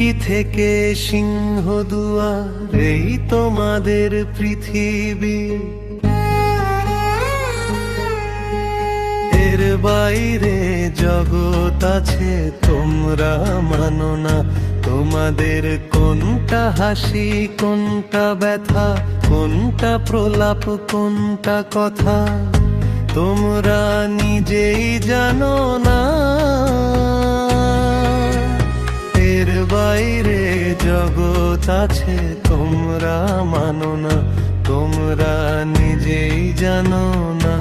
খিড়কি থেকে সিংহ দুয়ার এই তোমাদের পৃথিবী? এর বাইরে জগৎ আছে, তোমরা মানো না। তোমাদের কোনটা হাসি, কোনটা ব্যথা, কোনটা প্রলাপ, কোনটা কথা? তোমরা নিজেই জানো না জগৎ আছে, তোমরা মানো না, তোমরা নিজেই জানো না।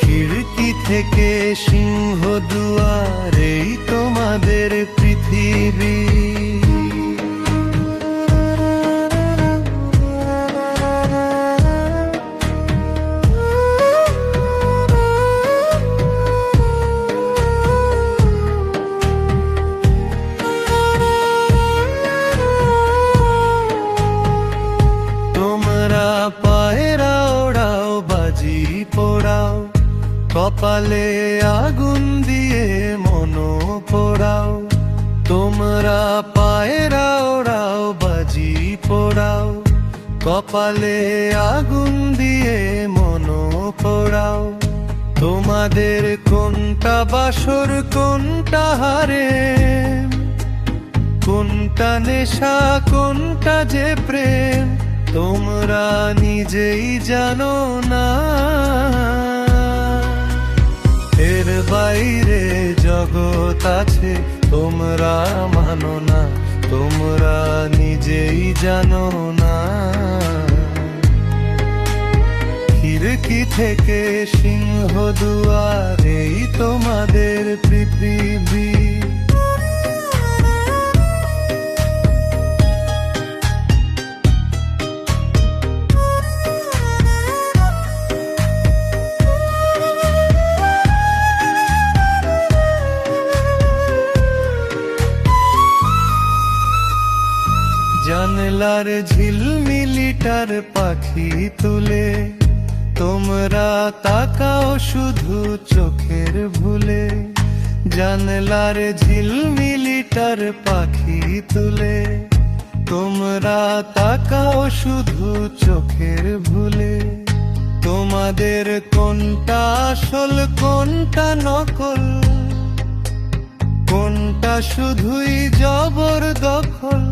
খিড়কি থেকে সিংহ দুয়ারেই তোমাদের পৃথিবী। বাজি পোড়াও, কপালে আগুন দিয়ে মনো পোড়াও তোমরা পায়রা ওড়াও বাজি পোড়াও। কপালে আগুন দিয়ে মন পোড়াও তোমাদের কোনটা বাসর, কোনটা হারে? কোনটা নেশা, কোনটা যে প্রেম? তোমরা নিজেই জানো না জগৎ আছে, তোমরা মানো না, তোমরা নিজেই জানো না। খিড়কি থেকে সিংহ দুয়ার, এই তোমাদের পৃথিবী। জানলার ঝিলমিলিটার পাখি তুলে, তোমরা তাকাও শুধু চোখের ভুলে। জানলার ঝিলমিলিটার পাখি তুলে, তোমরা তাকাও শুধু চোখের ভুলে। তোমাদের কোনটা আসল, কোনটা নকল? কোনটা শুধুই জবর দখল?